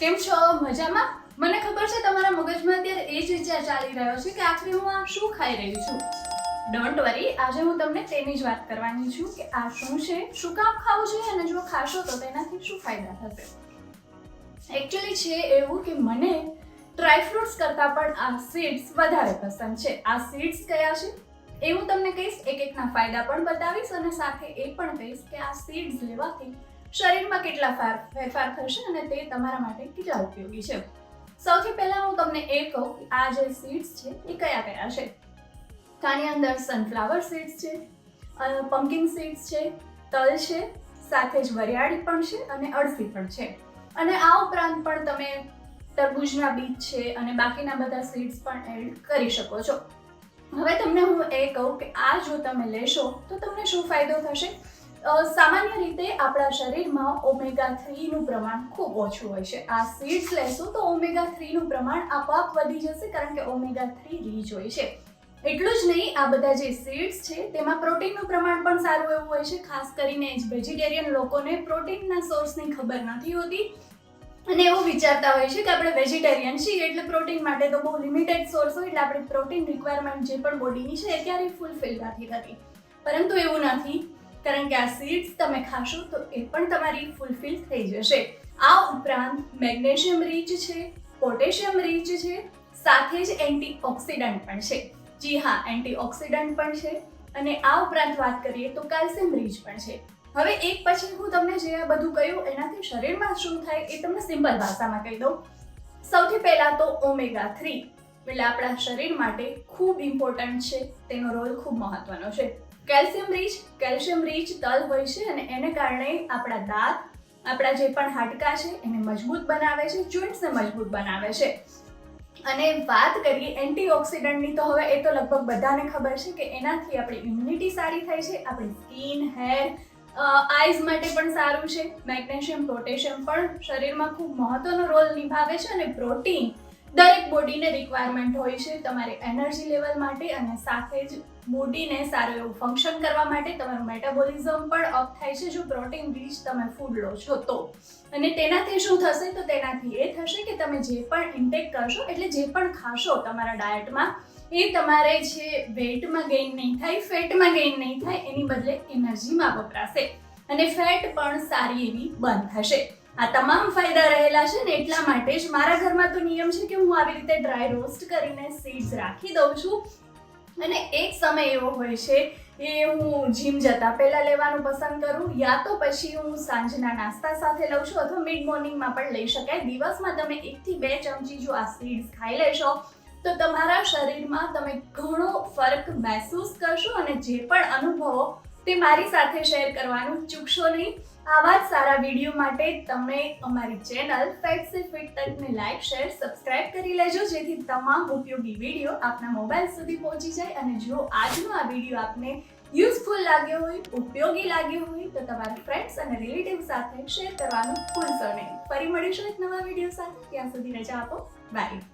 કેમ છો? મજામાં? મને ખબર છે તમારા મગજમાં અત્યારે એ જ વિચાર ચાલી રહ્યો છે કે આખરે હું આ શું ખાઈ રહી છું? ડોન્ટ વરી આજે હું તમને તેની જ વાત કરવાની છું કે આ શું છે, શું કામ ખાવું છે અને જો ખાશો તો તેનાથી શું ફાયદા થશે? એકચ્યુઅલી છે એવું કે મને ડ્રાયફ્રૂટ્સ કરતાં પણ આ સીડ્સ વધારે પસંદ છે. આ સીડ્સ કયા છે? એ હું તમને કહીશ, એક એકના ફાયદા પણ બતાવીશ અને સાથે એ પણ કહીશ કે આ સીડ્સ લેવાથી શરીરમાં કેટલા ફાર, ફેરફાર થશે અને તે તમારા માટે કેટલા ઉપયોગી છે. સૌથી પહેલા હું તમને એ કહું કે આ જે સીડ્સ છે, એ કયા કયા છે? કાની અંદર સનફ્લાવર સીડ્સ છે પમ્પકિન સીડ્સ છે, તલ છે, સાથે જ વરિયાળી પણ છે અને અળસી પણ છે. અને આ ઉપરાંત પણ તમે તરબૂજના બીજ છે અને બાકીના બધા સીડ્સ પણ એડ કરી શકો છો. હવે તમને હું એ કહું કે આ જો તમે લેશો, તો તમને શું ફાયદો થશે? સામાન્ય રીતે આપણા શરીરમાં ઓમેગા થ્રીનું પ્રમાણ ખૂબ ઓછું હોય છે. આ સીડ્સ લેશું તો ઓમેગા થ્રીનું પ્રમાણ આપોઆપ વધી જશે કારણ કે ઓમેગા થ્રી રીચ હોય છે. એટલું જ નહીં, આ બધા જે સીડ્સ છે, તેમાં પ્રોટીનનું પ્રમાણ પણ સારું એવું હોય છે. ખાસ કરીને વેજીટેરિયન લોકોને પ્રોટીનના સોર્સની ખબર નથી હોતી. અને એવું વિચારતા હોય છે કે આપણે વેજીટેરિયન છીએ એટલે પ્રોટીન માટે તો બહુ લિમિટેડ સોર્સ હોય એટલે આપણી પ્રોટીન રિક્વાયરમેન્ટ જે પણ બોડીની છે એ ક્યારેય ફૂલફિલ નથી થતી. પરંતુ એવું નથી, કારણ કે આ સીડ્સ તમે ખાશો તો એ પણ તમારી ફૂલફિલ થઈ જશે. આ ઉપરાંત મેગ્નેશિયમ રીચ છે, પોટેશિયમ રીચ છે, સાથે જ એન્ટીઓક્સિડન્ટ પણ છે. જી હા એન્ટીઓક્સિડન્ટ પણ છે. અને આ ઉપરાંત વાત કરીએ તો કેલ્શિયમ રીચ પણ છે. હવે એક પછી હું તમને જે આ બધું કહ્યું, એનાથી શરીરમાં શું થાય એ તમને સિમ્પલ ભાષામાં કહી દઉં. સૌથી પહેલાં તો ઓમેગા થ્રી એટલે આપણા શરીર માટે ખૂબ ઇમ્પોર્ટન્ટ છે, તેનો રોલ ખૂબ મહત્વનો છે. કેલ્શિયમ રીચ કેલ્શિયમ રીચ તલ હોય છે અને એને કારણે આપણા દાંત, આપણા જે પણ હાડકાં છે એને મજબૂત બનાવે છે જોઈન્ટ્સને મજબૂત બનાવે છે. અને વાત કરીએ એન્ટીઓક્સિડન્ટની તો હવે એ તો લગભગ બધાને ખબર છે કે એનાથી આપણી ઇમ્યુનિટી સારી થાય છે, આપણી સ્કિન હેર આઈઝ માટે પણ સારું છે, મેગ્નેશિયમ, પોટેશિયમ પણ શરીરમાં ખૂબ મહત્વનો રોલ નિભાવે છે અને પ્રોટીન દરેક બોડીને રિક્વાયરમેન્ટ હોય છે તમારી એનર્જી લેવલ માટે અને સાથે જ બોડીને સારું એવું ફંક્શન કરવા માટે તમારું મેટાબોલિઝમ પણ અપ થાય છે. જો પ્રોટીન રીચ તમે ફૂડ લો છો તો. અને તેનાથી શું થશે? તો તેનાથી એ થશે કે તમે જે પણ ઇન્ટેક કરશો, એટલે જે પણ ખાશો તમારા ડાયટમાં એ તમારે જે વેટમાં ગેઇન નહીં થાય, ફેટમાં ગેઇન નહીં થાય, એની બદલે એનર્જીમાં વપરાશે. અને ફેટ પણ સારી એવી બંધ થશે. આ તમામ ફાયદા રહેલા છે ને એટલા માટે જ મારા ઘરમાં તો નિયમ છે કે હું આવી રીતે ડ્રાય રોસ્ટ કરીને સીડ્સ રાખી દઉં છું. અને એક સમય એવો હોય છે એ હું જીમ જતા પહેલાં લેવાનું પસંદ કરું યા તો પછી હું સાંજના નાસ્તા સાથે લઉં છું અથવા મિડ મોર્નિંગમાં પણ લઈ શકાય. દિવસમાં તમે એકથી બે ચમચી જો આ સીડ્સ ખાઈ લેશો તો તમારા શરીરમાં તમે ઘણો ફરક મહેસૂસ કરશો અને જે પણ અનુભવો તે મારી સાથે શેર કરવાનું ચૂકશો નહીં. આવા જ સારા વીડિયો માટે તમે અમારી ચેનલ ફેટ સે ફિટ તકને લાઈક શેર સબસ્ક્રાઇબ કરી લેજો, જેથી તમામ ઉપયોગી વીડિયો આપના મોબાઈલ સુધી પહોંચી જાય. અને જો આજનો આ વીડિયો આપને યુઝફુલ લાગ્યો હોય, ઉપયોગી લાગ્યો હોય, તો તમારા ફ્રેન્ડ્સ અને રિલેટિવ સાથે શેર કરવાનું ભૂલશો નહીં. ફરી મળીશું એક નવા વીડિયો સાથે. ત્યાં સુધી રજા આપો. બાય